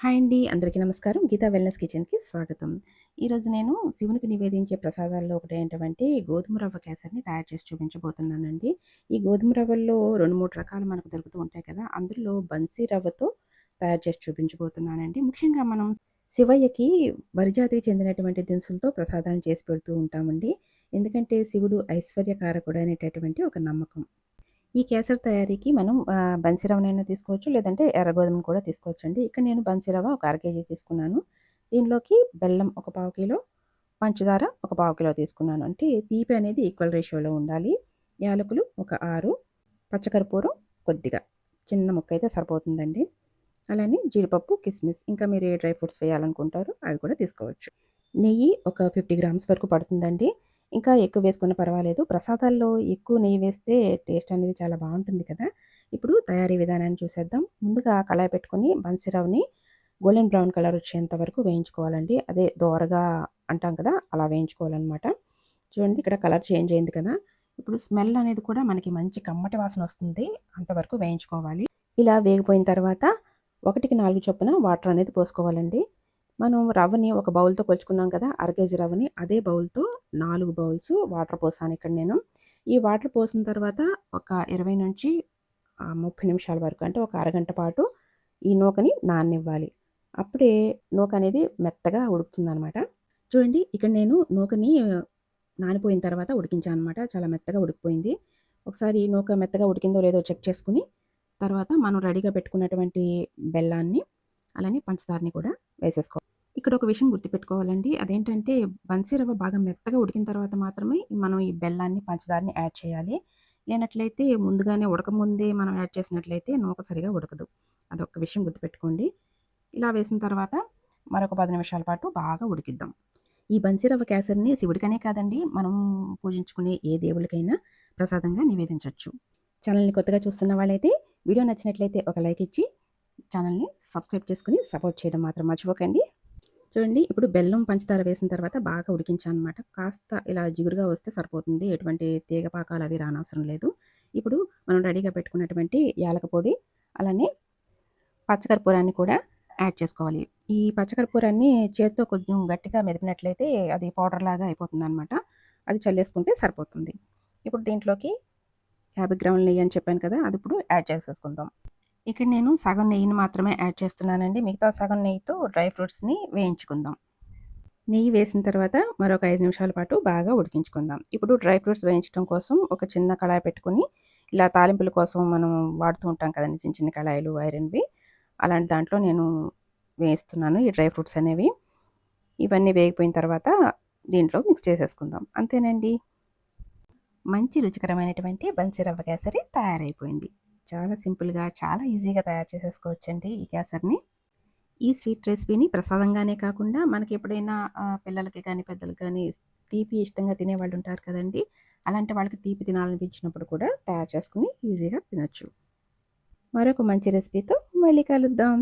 Hi అండి అందరికీ నమస్కారం. గీతా వెల్నెస్ కిచెన్కి స్వాగతం. ఈరోజు నేను శివునికి నివేదించే ప్రసాదాల్లో ఒకటి ఏంటంటే గోధుమ రవ్వ కేసరిని తయారు చేసి చూపించబోతున్నానండి. ఈ గోధుమ రవ్వల్లో రెండు మూడు రకాలు మనకు దొరుకుతూ ఉంటాయి కదా అందులో బన్సీ రవ్వతో తయారు చేసి చూపించబోతున్నానండి. ముఖ్యంగా మనం శివయ్యకి వరిజాతికి చెందినటువంటి దినుసులతో ప్రసాదాలు చేసి పెడుతూ ఉంటామండి. ఎందుకంటే శివుడు ఐశ్వర్యకారకుడు అనేటటువంటి ఒక నమ్మకం. ఈ కేసరి తయారీకి మనం బన్సిరవనైనా తీసుకోవచ్చు లేదంటే ఎర్ర గోధుమను కూడా తీసుకోవచ్చు అండి ఇక్కడ నేను బన్సిరవ ఒక అర కేజీ తీసుకున్నాను. దీనిలోకి బెల్లం ఒక పావు కిలో పంచదార ఒక పావు కిలో తీసుకున్నాను. అంటే తీపి అనేది ఈక్వల్ రేషియోలో ఉండాలి. యాలకులు ఒక ఆరు పచ్చకర్పూరం కొద్దిగా చిన్న ముక్క అయితే సరిపోతుందండి. అలానే జీడిపప్పు కిస్మిస్ ఇంకా మీరు ఏ డ్రై ఫ్రూట్స్ వేయాలనుకుంటారో అవి కూడా తీసుకోవచ్చు. నెయ్యి ఒక ఫిఫ్టీ గ్రామ్స్ వరకు పడుతుందండి. ఇంకా ఎక్కువ వేసుకున్న పర్వాలేదు. ప్రసాదాల్లో ఎక్కువ నెయ్యి వేస్తే టేస్ట్ అనేది చాలా బాగుంటుంది కదా! ఇప్పుడు తయారీ విధానాన్ని చూసేద్దాం. ముందుగా కళాయి పెట్టుకొని బన్సిరవ్ని గోల్డెన్ బ్రౌన్ కలర్ వచ్చేంత వరకు వేయించుకోవాలండి. అదే దోరగా అంటాం కదా! అలా వేయించుకోవాలన్నమాట. చూడండి ఇక్కడ కలర్ చేంజ్ అయింది కదా! ఇప్పుడు స్మెల్ అనేది కూడా మనకి మంచి కమ్మటి వాసన వస్తుంది. అంతవరకు వేయించుకోవాలి. ఇలా వేగిపోయిన తర్వాత ఒకటికి నాలుగు చొప్పున వాటర్ అనేది పోసుకోవాలండి. మనం రవ్వని ఒక బౌల్తో కొలుచుకున్నాం కదా అర కేజీ రవ్వని అదే బౌల్తో నాలుగు బౌల్స్ వాటర్ పోసాను ఇక్కడ నేను. ఈ వాటర్ పోసిన తర్వాత ఒక ఇరవై నుంచి ముప్పై నిమిషాల వరకు అంటే ఒక అరగంట పాటు ఈ నూకని నాననివ్వాలి. అప్పుడే నూక అనేది మెత్తగా ఉడుకుతుంది అనమాట చూడండి ఇక్కడ నేను నూకని నానిపోయిన తర్వాత ఉడికించాను అనమాట చాలా మెత్తగా ఉడికిపోయింది. ఒకసారి నూక మెత్తగా ఉడికిందో లేదో చెక్ చేసుకుని తర్వాత మనం రెడీగా పెట్టుకున్నటువంటి బెల్లాన్ని అలానే పంచదారని కూడా వేసేసుకోవాలి. ఇక్కడ ఒక విషయం గుర్తుపెట్టుకోవాలండి. అదేంటంటే బన్సీ రవ్వ బాగా మెత్తగా ఉడికిన తర్వాత మాత్రమే మనం ఈ బెల్లాన్ని పంచదారని యాడ్ చేయాలి. లేనట్లయితే ముందుగానే ఉడకముందే మనం యాడ్ చేసినట్లయితే నూక సరిగా ఉడకదు. అదొక విషయం గుర్తుపెట్టుకోండి. ఇలా వేసిన తర్వాత మరొక పది నిమిషాల పాటు బాగా ఉడికిద్దాం. ఈ బన్సీరవ్వ కేసరిని శివుడికనే కాదండి మనం పూజించుకునే ఏ దేవుడికైనా ప్రసాదంగా నివేదించవచ్చు ఛానల్ని కొత్తగా చూస్తున్న వాళ్ళైతే వీడియో నచ్చినట్లయితే ఒక లైక్ ఇచ్చి ఛానల్ని సబ్స్క్రైబ్ చేసుకుని సపోర్ట్ చేయడం మాత్రం మర్చిపోకండి. చూడండి. ఇప్పుడు బెల్లం పంచదార వేసిన తర్వాత బాగా ఉడికించాను అనమాట కాస్త ఇలా జిగురుగా వస్తే సరిపోతుంది. ఎటువంటి తీగపాకాలు అవి రానవసరం లేదు. ఇప్పుడు మనం రెడీగా పెట్టుకున్నటువంటి యాలక పొడి అలానే పచ్చకర్పూరాన్ని కూడా యాడ్ చేసుకోవాలి. ఈ పచ్చకర్పూరాన్ని చేత్తో కొంచెం గట్టిగా మెదిపినట్లయితే అది పౌడర్ లాగా అయిపోతుంది అనమాట అది చల్లేసుకుంటే సరిపోతుంది. ఇప్పుడు దీంట్లోకి యాభై గ్రాముల నెయ్యి అని చెప్పాను కదా అది ఇప్పుడు యాడ్ చేసేసుకుందాం. ఇక్కడ నేను సగం నెయ్యిని మాత్రమే యాడ్ చేస్తున్నానండి. మిగతా సగం నెయ్యితో డ్రై ఫ్రూట్స్ని వేయించుకుందాం. నెయ్యి వేసిన తర్వాత మరొక ఐదు నిమిషాల పాటు బాగా ఉడికించుకుందాం. ఇప్పుడు డ్రై ఫ్రూట్స్ వేయించడం కోసం ఒక చిన్న కళాయి పెట్టుకుని ఇలా తాలింపుల కోసం మనం వాడుతూ ఉంటాం కదండి చిన్న చిన్న కళాయిలు ఐరన్వి. అలాంటి దాంట్లో నేను వేస్తున్నాను ఈ డ్రై ఫ్రూట్స్ అనేవి. ఇవన్నీ వేగిపోయిన తర్వాత దీంట్లో మిక్స్ చేసేసుకుందాం. అంతేనండి. మంచి రుచికరమైనటువంటి బన్సీ రవ్వ కేసరి తయారైపోయింది. చాలా సింపుల్గా చాలా ఈజీగా తయారు చేసేసుకోవచ్చండి ఈ కేసర్ని ఈ స్వీట్ రెసిపీని ప్రసాదంగానే కాకుండా మనకి ఎప్పుడైనా పిల్లలకి కానీ పెద్దలకి కానీ తీపి ఇష్టంగా తినేవాళ్ళు ఉంటారు కదండి అలాంటి వాళ్ళకి తీపి తినాలనిపించినప్పుడు కూడా తయారు చేసుకుని ఈజీగా తినచ్చు. మరొక మంచి రెసిపీతో మళ్ళీ కలుద్దాం.